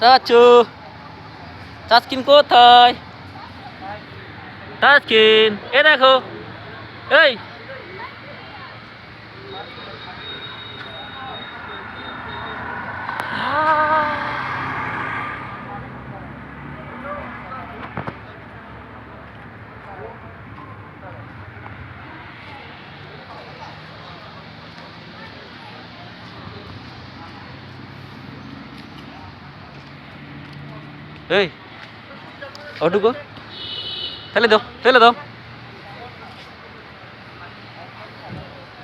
চাচু চাচকিন কোথায় চাচকিন এ দেখো এই এই ওটুকু ফেলে দাও ফেলে দাও।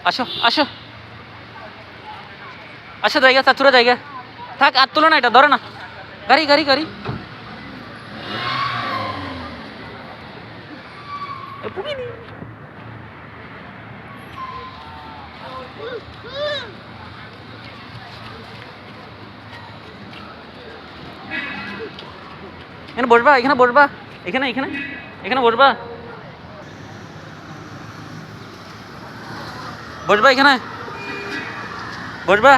আসো আসো। আসো জায়গা চাচুরা জায়গা। থাক আর তুলো না এটা ধরে না। গাড়ি গাড়ি গাড়ি। এ, এখানে বসবা এখানে বসবা, এখানে এখানে এখানে বসবা। বসবা এখানে, বসবা।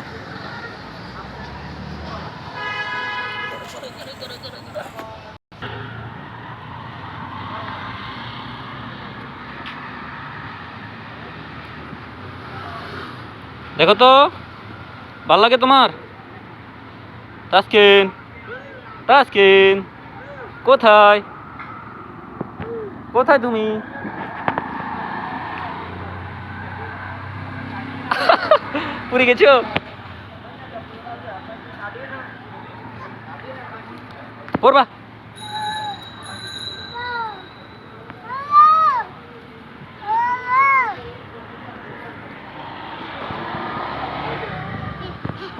দেখো তো, ভালো লাগে তোমার? তাস্কিন তাস্কিন। কোথায়? কোথায় তুমি? পুরী গেছো? পড়বা।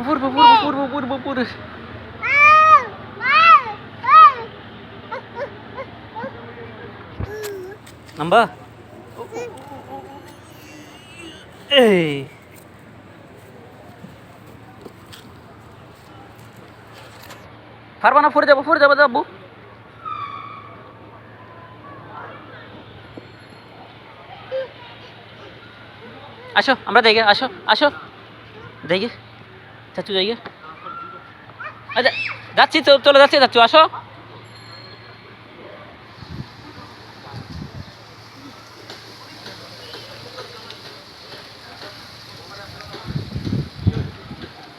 পড়ব পড়ব পড়ব পড়ব পড়ব। নাম্বা এই পারবা না পড়ে যাব পড়ে যাব যাব। আসো, আমরা যাইগে আসো আসো। যাইগে চাচু যাইগে আচ্ছা যাচ্ছি চলে, যাচ্ছি যাচ্ছি আসো।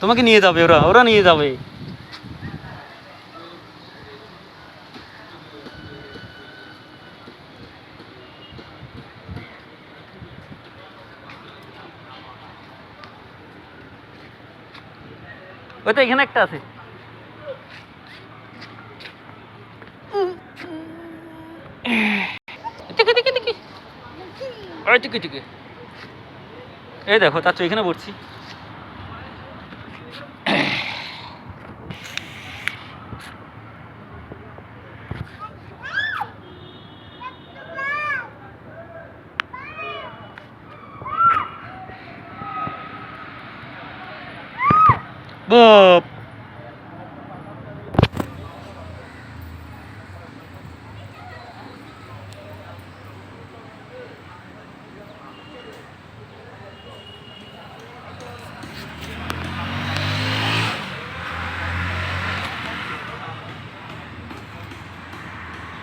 তোমাকে নিয়ে যাবে ওরা ওরা নিয়ে যাবে। ওই তো এখানে একটা আছে। এই দেখো, তার এখানে পড়ছি। 不